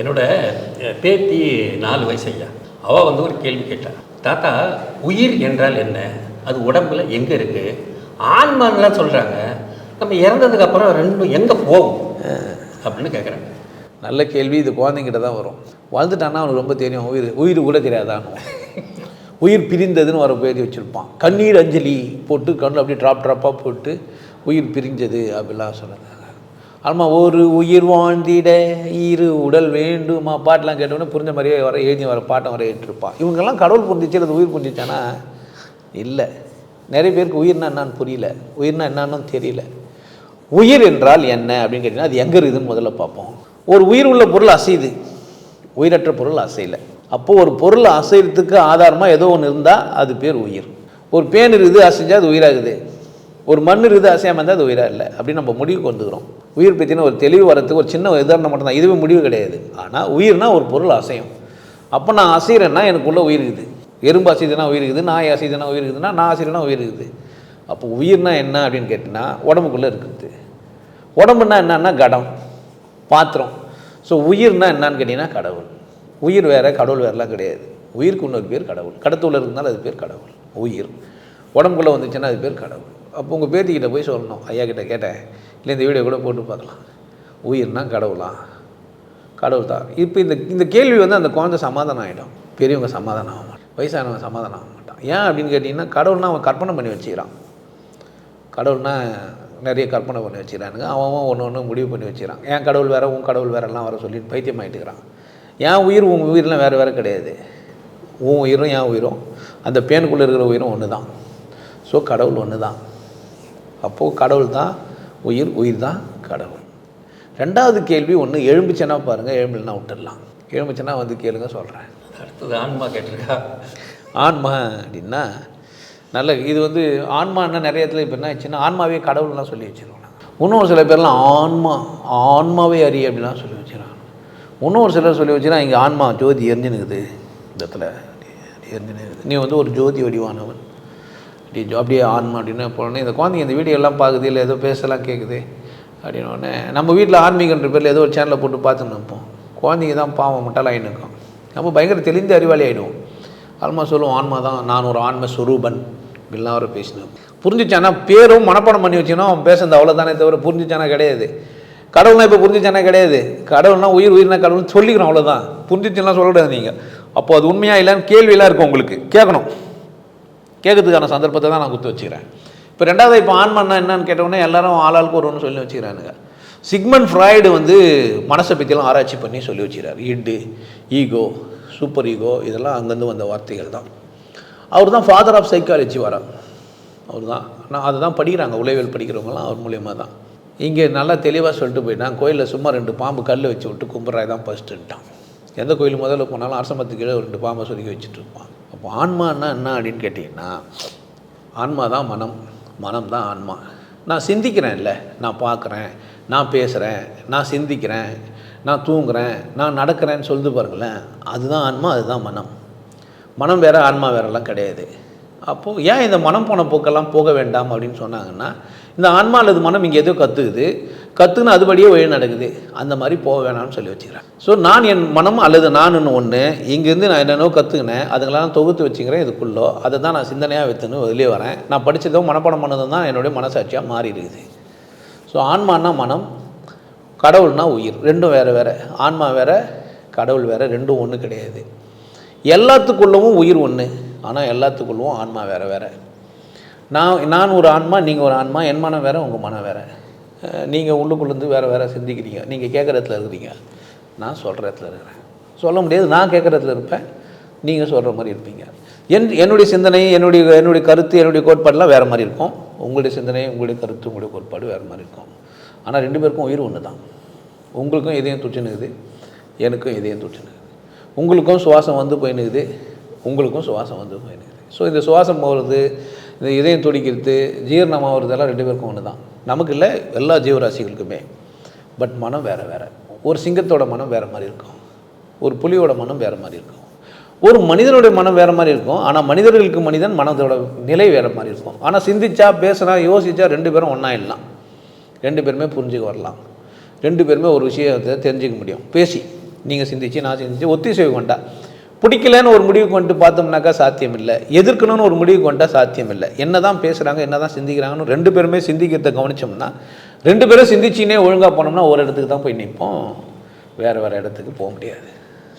என்னோடய பேத்தி நாலு வயசு ஐயா. அவள் வந்து ஒரு கேள்வி கேட்டாள் தாத்தா உயிர் என்றால் என்ன? அது உடம்புல எங்கே இருக்குது ஆன்மான்லாம் சொல்கிறாங்க நம்ம இறந்ததுக்கு அப்புறம் ரெண்டும் எங்கே போகும்? அப்படின்னு கேட்குறாங்க நல்ல கேள்வி. இது குழந்தைங்கிட்ட தான் வரும். வளர்ந்துட்டான்னா அவனுக்கு ரொம்ப தெரியும். உயிர் உயிர் கூட தெரியாதான் உயிர் பிரிந்ததுன்னு வர பேர் வச்சுருப்பான். கண்ணீர் அஞ்சலி போட்டு கண்ணில் அப்படியே ட்ராப் ட்ராப்பாக போட்டு உயிர் பிரிஞ்சது அப்படிலாம் சொன்னாங்க ஆமாம் ஒரு உயிர் வாழ்ந்திட இரு உடல் வேண்டுமா? பாட்டெலாம் கேட்டோன்னே புரிஞ்ச மாதிரியே வர எழுதி வர பாட்டம் வர ஏற்றிருப்பான் இவங்கெல்லாம் கடவுள் புரிஞ்சிச்சு அது உயிர் புரிஞ்சிச்சானா? இல்லை. நிறைய பேருக்கு உயிர்னா என்னான்னு புரியல. உயிர்னா என்னான்னு தெரியல. உயிர் என்றால் என்ன அப்படின்னு கேட்டிங்கன்னா அது எங்கே இருக்குதுன்னு முதல்ல பார்ப்போம். ஒரு உயிர் உள்ள பொருள் அசையுது. உயிரற்ற பொருள் அசையலை. அப்போது ஒரு பொருள் அசைகிறதுக்கு ஆதாரமாக ஏதோ ஒன்று இருந்தால் அது பேர் உயிர். ஒரு பேன் இருக்குது அசைஞ்சால் அது உயிராகுது. ஒரு மண் இருக்குது அசையாமல் இருந்தால் அது உயிராக இல்லை. அப்படின்னு நம்ம முடிவுக்கு வந்துக்கிறோம். உயிர் பற்றின ஒரு தெளிவு வரத்துக்கு ஒரு சின்ன உதாரணம் மட்டும்தான் இதுவே முடிவு கிடையாது. ஆனால் உயிர்னா ஒரு பொருள் அசையும். அப்போ நான் அசைகிறேன்னா எனக்குள்ளே உயிர் இருக்குது. எறும்பு அசைதுனா உயிர் இருக்குது. நாய் அசைதுனா உயிர் இருக்குதுன்னா நான் அசைறேன்னா உயிர் இருக்குது. அப்போ உயிர்னா என்ன அப்படின்னு கேட்டிங்கன்னா உடம்புக்குள்ளே இருக்குது. உடம்புனா என்னன்னா கடம் பாத்திரம். ஸோ உயிர்னா என்னன்னு கேட்டிங்கன்னா கடவுள். உயிர் வேறு கடவுள் வேறுலாம் கிடையாது. உயிருக்கு இன்னொரு பேர் கடவுள். கடத்துள்ள இருந்தாலும் அது பேர் கடவுள். உயிர். உடம்புக்குள்ளே வந்துச்சுன்னா அது பேர் கடவுள். அப்போ உங்கள் பேத்திக்கிட்ட போய் சொல்லணும். ஐயா கிட்டே கேட்டேன். இல்லை இந்த வீடியோ கூட போட்டு பார்க்கலாம். உயிர்னா கடவுளா? கடவுள் தான். இப்போ இந்த இந்த கேள்வி வந்து அந்த குழந்தை சமாதானம் ஆகிடும் பெரியவங்க சமாதானம் ஆக மாட்டான் வயசானவங்க சமாதானம் ஆக மாட்டான் ஏன் அப்படின்னு கேட்டிங்கன்னா கடவுள்னா அவன் கற்பனை பண்ணி வச்சுக்கிறான். கடவுள்னா நிறைய கற்பனை பண்ணி வச்சுக்கிறானுங்க. அவன் அவன் ஒன்று ஒன்று முடிவு பண்ணி வச்சுக்கிறான். என் கடவுள் வேறு உன் கடவுள் வேறெல்லாம் வர சொல்லி பைத்தியம் ஆகிட்டுக்கிறான் என் உயிர் உன் உயிர்லாம் வேறு வேறு கிடையாது. உன் உயிரும் என் உயிரும். அந்த பேனுக்குள்ளே இருக்கிற உயிரும் ஒன்று தான் ஸோ கடவுள் ஒன்று தான் அப்போது கடவுள் தான் உயிர் உயிர் தான் கடவுள். ரெண்டாவது கேள்வி ஒன்று எழும்பிச்சேன்னா பாருங்கள் எழும்பலைன்னா விட்டுடலாம். எழும்பிச்சேன்னா வந்து கேளுங்க சொல்கிறேன் அடுத்தது ஆன்மா கேட்டிருக்கா? ஆன்மா அப்படின்னா நல்ல இது வந்து ஆன்மான்னா நிறைய இடத்துல இப்போ என்ன ஆச்சுன்னா ஆன்மாவே கடவுள்லாம் சொல்லி வச்சிருவாங்க. இன்னும் சில பேர்லாம் ஆன்மா ஆன்மாவே அறி அப்படிலாம் சொல்லி வச்சிருக்காங்க இன்னொரு சிலர் சொல்லி வச்சுன்னா இங்கே ஆன்மா ஜோதி எரிஞ்சுனுக்குது. இந்த இடத்துல எரிஞ்சுனுக்குது. நீ வந்து ஒரு ஜோதி வடிவானவன். அப்படி அப்படியே ஆன்மா அப்படின்னு போனோடனே இந்த குழந்தைங்க இந்த வீடியோ எல்லாம் பார்க்குது இல்லை ஏதோ பேசலாம் கேட்குது அப்படின்னோடனே நம்ம வீட்டில் ஆன்மீகன்ற பேரில் ஏதோ ஒரு சேனலை போட்டு பார்த்துன்னு இருப்போம். குழந்தைங்க தான் பாவம் முட்டாளாயின்னு இருக்கும் நம்ம பயங்கர தெளிந்த அறிவாளி ஆகிடுவோம் ஆன்மா சொல்லுவோம் ஆன்மா தான் நான் ஒரு ஆன்ம சுரூபன் இப்படிலாம் அவரை பேசினேன் புரிஞ்சிச்சானா பேரும் மனப்பாடம் பண்ணி வச்சுன்னா அவன் பேசுறது அவ்வளோதானே தவிர புரிஞ்சிச்சானா கிடையாது. கடவுள்னா இப்போ புரிஞ்சிச்சானா கிடையாது. கடவுள்னா உயிர் உயிர்னா கடவுள்னு சொல்லிக்கிறோம் அவ்வளோதான் புரிஞ்சிச்சுலாம் சொல்லக்கூடாது நீங்கள் அப்போ அது உண்மையாக இல்லைன்னு கேள்வியெல்லாம் இருக்கும் உங்களுக்கு. கேட்கணும். கேட்கறதுக்கான சந்தர்ப்பத்தை தான் நான் குத்து வச்சுக்கிறேன். இப்போ ரெண்டாவது இப்போ ஆன்மன்னா என்னன்னு கேட்டவுடனே எல்லாரும் ஆளாளுக்கு ஒரு ஒன்று சொல்லி வச்சுக்கிறானுங்க. சிக்மன் ஃப்ராய்டு வந்து மனசை பற்றிலாம் ஆராய்ச்சி பண்ணி சொல்லி வச்சுக்கிறார். இட்டு ஈகோ சூப்பர் ஈகோ இதெல்லாம் அங்கேருந்து வந்த வார்த்தைகள் தான். அவர் தான் ஃபாதர் ஆஃப் சைக்காலஜி வரார் அவர் தான். நான் அதை தான் படிக்கிறாங்க. உளவியல் படிக்கிறவங்களாம் அவர் மூலியமாக தான். இங்கே நல்லா தெளிவாக சொல்லிட்டு போயிட்டான் கோயிலில் சும்மா ரெண்டு பாம்பு கல் வச்சு விட்டு கும்பிட்றாய் தான் ஃபஸ்ட்டுன்ட்டான் எந்த கோயில் முதல்ல போனாலும் அரசமத்துக்கு கீழே ரெண்டு பாம்பை சொருகி வச்சுட்டு இருப்பான். அப்போ ஆன்மான்னா என்ன அப்படின்னு கேட்டிங்கன்னா ஆன்மா தான் மனம் மனம் தான் ஆன்மா. நான் சிந்திக்கிறேன் இல்லை நான் பார்க்குறேன் நான் பேசுகிறேன் நான் சிந்திக்கிறேன் நான் தூங்குறேன் நான் நடக்கிறேன்னு சொல்லுது பாருங்களேன் அதுதான் ஆன்மா அதுதான் மனம். மனம் வேறு ஆன்மா வேறெல்லாம் கிடையாது. அப்போது ஏன் இந்த மனம் போன போக்கெல்லாம் போக வேண்டாம் அப்படின்னு சொன்னாங்கன்னா இந்த ஆன்மா அல்லது மனம் இங்கே எதோ கற்றுக்குது கற்றுன்னு அதுபடியே வழி நடக்குது. அந்த மாதிரி போக வேணாம்னு சொல்லி வச்சுக்கிறேன். ஸோ நான் என் மனம் அல்லது நான் ஒன்று இங்கேருந்து நான் என்னென்னோ கற்றுக்கினேன் அதுங்களெல்லாம் தொகுத்து வச்சுக்கிறேன் இதுக்குள்ளோ அதை தான் நான் சிந்தனையாக வைத்துன்னு வெளியே வரேன். நான் படித்ததோ மனப்பாடம் பண்ணதும் தான் என்னுடைய மனசாட்சியாக மாறி இருக்குது. ஸோ ஆன்மானா மனம் கடவுள்னா உயிர். ரெண்டும் வேறு வேறு. ஆன்மா வேறு கடவுள் வேறு ரெண்டும் ஒன்று கிடையாது. எல்லாத்துக்குள்ளவும் உயிர் ஒன்று ஆனால் எல்லாத்துக்குள்ளவும் ஆன்மா வேறு வேறு. நான் நான் ஒரு ஆன்மா நீங்கள் ஒரு ஆன்மா என் மனம் வேறு உங்கள் மனம் வேறு. நீங்கள் உள்ளுக்குள்ளேருந்து வேறு வேறு சிந்திக்கிறீங்க. நீங்கள் கேட்குற இடத்துல இருக்கிறீங்க. நான் சொல்கிற இடத்துல இருக்கிறேன். சொல்ல முடியாது நான் கேட்குற இடத்துல இருப்பேன். நீங்கள் சொல்கிற மாதிரி இருப்பீங்க. என் என்னுடைய சிந்தனை என்னுடைய என்னுடைய கருத்து என்னுடைய கோட்பாடெலாம் வேறு மாதிரி இருக்கும். உங்களுடைய சிந்தனை உங்களுடைய கருத்து உங்களுடைய கோட்பாடு வேறு மாதிரி இருக்கும். ஆனால் ரெண்டு பேருக்கும் உயிர் ஒன்று தான். உங்களுக்கும் இதயம் துச்சினுக்குது எனக்கும் இதயம் துச்சினுக்குது உங்களுக்கும் சுவாசம் வந்து போயினுக்குது உங்களுக்கும் சுவாசம் வந்து போயினுக்குது ஸோ இந்த சுவாசம் போகிறது இந்த இதயம் துடிக்கிறது ஜீரணமாகிறதெல்லாம் ரெண்டு பேருக்கும் ஒன்று தான் நமக்கு இல்லை எல்லா ஜீவராசிகளுக்குமே. பட் மனம் வேறு வேறு. ஒரு சிங்கத்தோட மனம் வேறு மாதிரி இருக்கும். ஒரு புலியோட மனம் வேறு மாதிரி இருக்கும். ஒரு மனிதனுடைய மனம் வேறு மாதிரி இருக்கும். ஆனால் மனிதர்களுக்கு மனிதன் மனதோட நிலை வேறு மாதிரி இருக்கும். ஆனால் சிந்திச்சா பேசினா யோசிச்சா ரெண்டு பேரும் ஒன்றா இல்லாம் ரெண்டு பேருமே புரிஞ்சுக்க வரலாம். ரெண்டு பேருமே ஒரு விஷயத்தை தெரிஞ்சுக்க முடியும். பேசி. நீங்கள் சிந்திச்சு நான் சிந்திச்சு ஒத்திசைவு கொண்டா. பிடிக்கலன்னு ஒரு முடிவுக்கு வந்துட்டு பார்த்தோம்னாக்கா சாத்தியம் இல்லை எதிர்க்கணும்னு ஒரு முடிவுக்கு கொண்டா சாத்தியம் இல்லை என்ன தான் பேசுகிறாங்க என்ன தான் சிந்திக்கிறாங்கன்னு ரெண்டு பேருமே சிந்திக்கிறத கவனிச்சோம்னா ரெண்டு பேரும் சிந்திச்சினே ஒழுங்காக போனோம்னா ஒரு இடத்துக்கு தான் போய் நிற்போம். வேறு வேறு இடத்துக்கு போக முடியாது.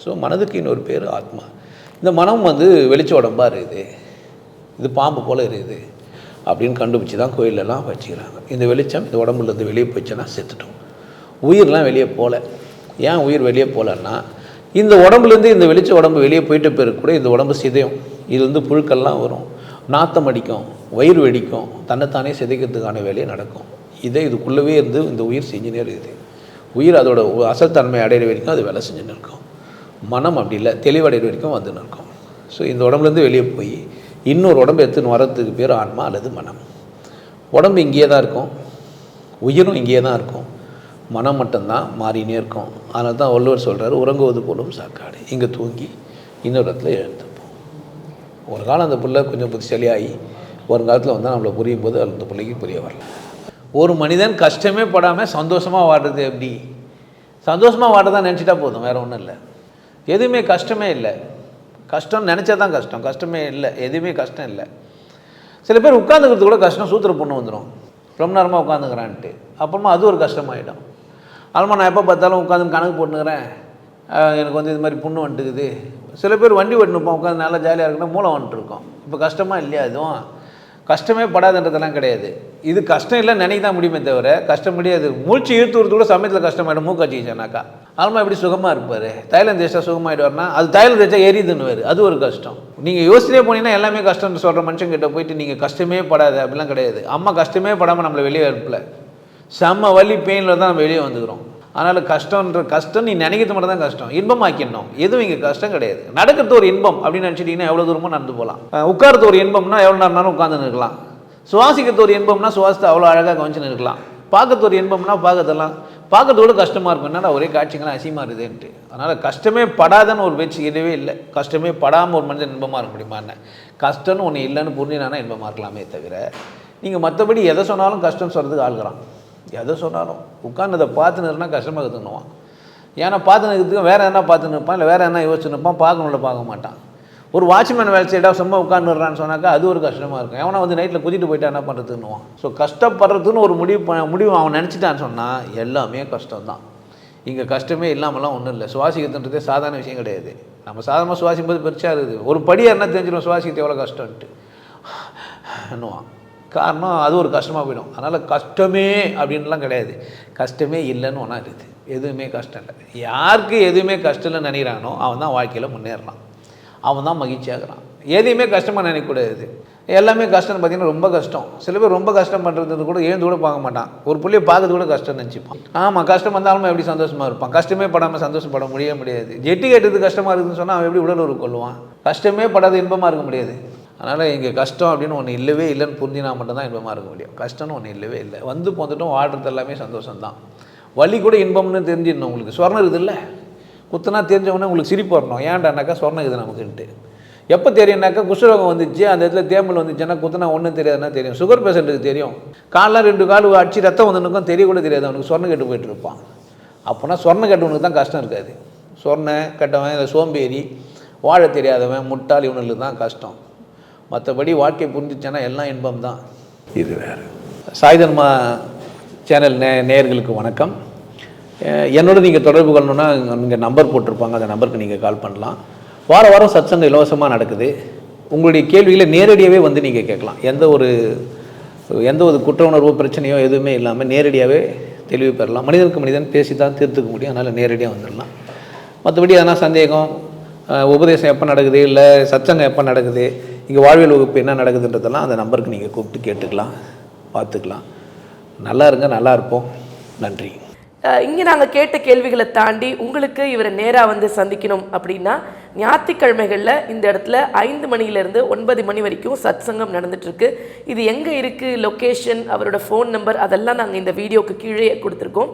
ஸோ மனதுக்கு இன்னொரு பேர் ஆத்மா. இந்த மனம் வந்து வெளிச்ச உடம்பாக இருக்குது. இது பாம்பு போல் இருக்குது. அப்படின்னு கண்டுபிடிச்சி தான் கோயிலெல்லாம் வச்சுக்கிறாங்க. இந்த வெளிச்சம் இந்த உடம்புலேருந்து வெளியே போச்சுன்னா செத்துட்டோம். உயிர்லாம் வெளியே போகல. ஏன் உயிர் வெளியே போகலன்னா இந்த உடம்புலேருந்து இந்த வெளிச்ச உடம்பு வெளியே போயிட்ட பிறகு கூட இந்த உடம்பு சிதையும். இதுலேருந்து புழுக்கள்லாம் வரும். நாத்தம் அடிக்கும் வயிறு வெடிக்கும் தன்னைத்தானே சிதைக்கிறதுக்கான வேலையை நடக்கும். இதை இதுக்குள்ளவே இருந்து இந்த உயிர் செஞ்சுனே இருக்குது உயிர் அதோட அசல் தன்மை அடையிற வரைக்கும் அது வேலை செஞ்சுன்னு இருக்கும். மனம் அப்படி இல்லை தெளிவடைகிற வரைக்கும் வந்துன்னு இருக்கும். ஸோ இந்த உடம்புலேருந்து வெளியே போய் இன்னொரு உடம்பு எடுத்துன்னு வர்றதுக்கு பேர் ஆன்மா அல்லது மனம். உடம்பு இங்கேயே தான் இருக்கும். உயிரும் இங்கேயே தான் இருக்கும். மனம் மட்டும்தான் மாறினே இருக்கும். அதனால தான் வள்ளுவர் சொல்கிறார் உறங்குவது போலும் சாக்காடு. இங்கே தூங்கி இன்னொரு இடத்துல எழுந்துப்போம் ஒரு காலம் அந்த பிள்ளை கொஞ்சம் புத்திசாலியாகி ஒரு காலத்தில் வந்து நம்மளை புரியும் போது அந்த பிள்ளைக்கு புரிய வரல. ஒரு மனிதன் கஷ்டமே படாமல் சந்தோஷமாக வாடுறது எப்படி? சந்தோஷமாக வாடுறதா நினச்சிட்டா போதும் வேறு ஒன்றும் இல்லை. எதுவுமே கஷ்டமே இல்லை. கஷ்டம் நினச்சா தான் கஷ்டம் கஷ்டமே இல்லை எதுவுமே கஷ்டம் இல்லை. சில பேர் உட்காந்துக்கிறது கூட கஷ்டம் சூத்திர பொண்ணு வந்துடும் ரொம்ப நேரமாக உட்காந்துக்கிறான்ட்டு அப்புறமா அது ஒரு கஷ்டமாயிடும். அதுமா நான் எப்போ பார்த்தாலும் உட்காந்து கணக்கு போட்டுக்கிறேன் எனக்கு வந்து இது மாதிரி புண்ணு வந்துட்டுக்குது சில பேர் வண்டி ஓட்டுனுப்போம் உட்காந்து நல்லா ஜாலியாக இருக்குன்னா மூளை வந்துட்டுருக்கோம் இப்போ கஷ்டமாக இல்லையா அதுவும் கஷ்டமே படாதுன்றதெல்லாம் கிடையாது. இது கஷ்டம் இல்லை நினைக்க தான் முடியுமே தவிர கஷ்டம் முடியாது மூச்சு இழுத்து கூட சமயத்தில் கஷ்டமாயிடும் மூக்காச்சிச்சானாக்கா ஆல்மா எப்படி சுகமாக இருப்பார்? தைலம் தேய்ச்சா சுகமாயிடுவார்னா அது தைலம் தேய்ச்சா எரியுதுன்னு அது ஒரு கஷ்டம். நீங்கள் யோசிச்சே போனீங்கன்னா எல்லாமே கஷ்டம்னு சொல்கிற மனுஷங்கிட்ட போயிட்டு நீங்கள் கஷ்டமே படாது அப்படிலாம் கிடையாது. அம்மா கஷ்டமே படாமல் நம்மளை வெளியே அனுப்பலை. செம்ம வலி பெயினில் தான் நம்ம வெளியே வந்துக்கிறோம். அதனால் கஷ்டன்ற கஷ்டம் நீ நினைக்கிறது மட்டும் தான் கஷ்டம். இன்பமாக்கிடணும். எதுவும் இங்கே கஷ்டம் கிடையாது. நடக்கிறது ஒரு இன்பம் அப்படின்னு நினச்சிட்டிங்கன்னா எவ்வளோ தூரமும் நடந்து போகலாம். அஹ் உட்கார்றது ஒரு இன்பம்னா எவ்வளோ நேரம் உட்காந்து இருக்கலாம் சுவாசிக்கிறது ஒரு இன்பம்னா சுவாசத்தை அவ்வளோ அழகாக கவனிச்சு இருக்கலாம் பார்க்கறது ஒரு இன்பம்னா பார்க்கறதெல்லாம் பார்க்கறதோட கஷ்டமாக இருக்கும். என்னடா ஒரே காட்சிகள்லாம் அசியமாக இருக்குதுன்ட்டு. அதனால் கஷ்டமே படாதன்னு ஒரு பேச்சு இல்லவே இல்லை. கஷ்டமே படாமல் ஒரு மனிதன் இன்பமாக இருக்க முடியுமா என்ன? கஷ்டம்னு ஒன்று இல்லைன்னு புரிஞ்சினானா இன்பமாக இருக்கலாமே தவிர நீங்கள் மற்றபடி எதை சொன்னாலும் கஷ்டம் சொல்கிறதுக்கு ஆளுகிறான். எதை சொன்னாலும் உட்காந்து அதை பார்த்துன்னு கஷ்டமாக கற்றுக்கணுவான் ஏன்னா பார்த்து நிற்கிறதுக்கு வேறு என்ன பார்த்து நிற்பான்? இல்லை வேறு என்ன யோசிச்சு நிற்பான்? பார்க்கணும்ல பார்க்க மாட்டான். ஒரு வாட்ச்மேன் வேலை செய்யடா சும்மா உட்காந்துடுறான்னு சொன்னாக்கா அது ஒரு கஷ்டமாக இருக்கும். எவனா வந்து நைட்டில் குதிட்டு போயிட்டா என்ன பண்ணுறதுன்னுவான் ஸோ கஷ்டப்படுறதுன்னு ஒரு முடிவு ப- முடிவு அவன் நினச்சிட்டான்னு சொன்னால் எல்லாமே கஷ்டம்தான். இங்கே கஷ்டமே இல்லாமலாம் ஒன்றும் இல்லை. சுவாசிக்கிறதுன்றதே சாதாரண விஷயம் கிடையாது. நம்ம சாதாரணமாக சுவாசிக்கும் போது பெருசாக இருக்குது. ஒரு படியாக என்ன தெரிஞ்சிடும் சுவாசிக்கிறது எவ்வளோ கஷ்டம்ன்ட்டு. என்னுவான். காரணம் அது ஒரு கஷ்டமாக போயிடும். அதனால் கஷ்டமே அப்படின்லாம் கிடையாது. கஷ்டமே இல்லைன்னு ஒன்றா இருக்குது. எதுவுமே கஷ்டம் இல்லை. யாருக்கு எதுவுமே கஷ்டம் இல்லைன்னு நினைக்கிறானோ அவன் தான் வாழ்க்கையில் முன்னேறலாம். அவன் தான் மகிழ்ச்சியாகிறான். எதையுமே கஷ்டமாக நினைக்கக்கூடாது. எல்லாமே கஷ்டம்னு பார்த்தீங்கன்னா ரொம்ப கஷ்டம். சில பேர் ரொம்ப கஷ்டம் பண்ணுறது கூட எழுந்து கூட பார்க்க மாட்டான். ஒரு பிள்ளைய பார்க்கறது கூட கஷ்டம் நினச்சிப்பான். ஆமாம் கஷ்டம் வந்தாலும் எப்படி சந்தோஷமாக இருப்பான்? கஷ்டமே படாமல் சந்தோஷப்பட முடிய முடியாது. ஜெட்டி கட்டுறது கஷ்டமாக இருக்குதுன்னு சொன்னால் அவன் எப்படி உடல் உறவு கொள்ளுவான்? கஷ்டமே படாத இன்பமாக இருக்க முடியாது. அதனால் இங்கே கஷ்டம் அப்படின்னு ஒன்று இல்லவே இல்லைன்னு புரிஞ்சினா மட்டும்தான் இன்பமாக இருக்க முடியும். கஷ்டம்னு ஒன்று இல்லவே இல்லை. வந்து போந்துட்டும் வாடுறது எல்லாமே சந்தோஷம்தான். வலி கூட இன்பம்னு தெரிஞ்சிடணும் உங்களுக்கு. சொர்ணம் இருக்குது இல்லை குத்துனா தெரிஞ்சவொடனே உங்களுக்கு சிரிப்பு வரணும். ஏன்டானாக்கா சொர்ணம் இருக்குது நமக்குன்ட்டு. எப்போ தெரியும்னாக்கா குஷ்டரோகம் வந்துச்சு அந்த இடத்துல தேமல் வந்துச்சுன்னா குத்துனா ஒன்றும் தெரியாதுன்னா தெரியும். சுகர் பேஷண்ட்டுக்கு தெரியும். காலில் ரெண்டு கால் அடிச்சு ரத்தம் வந்துனுக்கும் தெரிய கூட தெரியாது. அவனுக்கு சொர்ணம் கெட்டு போயிட்டு இருப்பான். அப்போனா சொர்ணம் கெட்டவனுக்கு தான் கஷ்டம் இருக்காது. சொர்ண கெட்டவன் இல்லை சோம்பேறி வாழ தெரியாதவன் முட்டாள் இவனுக்கு தான் கஷ்டம். மற்றபடி வாழ்க்கை புரிஞ்சிச்சுன்னா எல்லாம் இன்பம் தான் இது வேறு. சாய்தர்மா சேனல் நே நேயர்களுக்கு வணக்கம். என்னோட நீங்கள் தொடர்பு கொள்ளணுன்னா நீங்கள் நம்பர் போட்டிருப்பாங்க. அந்த நம்பருக்கு நீங்கள் கால் பண்ணலாம். வார வாரம் சத்சங்கம் இலவசமாக நடக்குது. உங்களுடைய கேள்விகளை நேரடியாகவே வந்து நீங்கள் கேட்கலாம். எந்த ஒரு எந்த ஒரு குற்ற உணர்வோ பிரச்சனையோ எதுவுமே இல்லாமல் நேரடியாகவே தெளிவு பெறலாம். மனிதனுக்கு மனிதன் பேசி தான் தீர்த்துக்க முடியும். அதனால் நேரடியாக வந்துடலாம். மற்றபடி எதனா சந்தேகம் உபதேசம் எப்போ நடக்குது? இல்லை சத்சங்கம் எப்போ நடக்குது? இங்கே வாழ்வியல் வகுப்பு என்ன நடக்குதுன்றதெல்லாம் அந்த நம்பருக்கு நீங்கள் கூப்பிட்டு கேட்டுக்கலாம் பார்த்துக்கலாம். நல்லா இருங்க நல்லா இருப்போம். நன்றி. இங்கே நாங்கள் கேட்ட கேள்விகளை தாண்டி உங்களுக்கு இவரை நேராக வந்து சந்திக்கணும் அப்படின்னா ஞாயிற்றுக்கிழமைகளில் இந்த இடத்துல ஐந்து மணியிலிருந்து ஒன்பது மணி வரைக்கும் சத்சங்கம் நடந்துட்டு இருக்கு இது எங்கே இருக்குது லொக்கேஷன் அவரோட ஃபோன் நம்பர் அதெல்லாம் நாங்கள் இந்த வீடியோக்கு கீழே கொடுத்துருக்கோம்.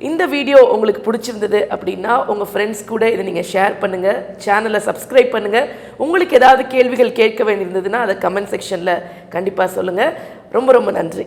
இந்த வீடியோ உங்களுக்கு பிடிச்சிருந்தது அப்படின்னா உங்கள் ஃப்ரெண்ட்ஸ் கூட இதை நீங்கள் ஷேர் பண்ணுங்கள் சேனலை சப்ஸ்கிரைப் பண்ணுங்கள் உங்களுக்கு ஏதாவது கேள்விகள் கேட்க வேண்டியிருந்ததுன்னா அதை கமெண்ட் செக்ஷனில் கண்டிப்பாக சொல்லுங்கள் ரொம்ப ரொம்ப நன்றி.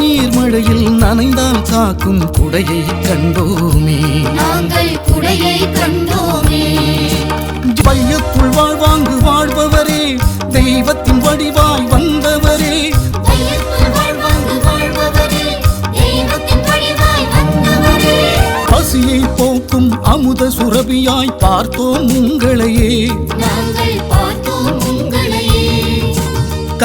மழையில் நனைந்தால் காக்கும் குடையை கண்டோமே. நாங்கள் குடையை கண்டோமே. பையத்துள் வாழ்வாங்கு வாழ்பவரே தெய்வத்தின் வடிவாய் வந்தவரே. வையத்துள் வாழ்வாங்கு வாழ்பவரே தெய்வத்தின் வடிவாய் வந்தவரே. பசியை போக்கும் அமுத சுரபியாய் பார்த்தோம் உங்களையே. நாங்கள் பார்த்தோம்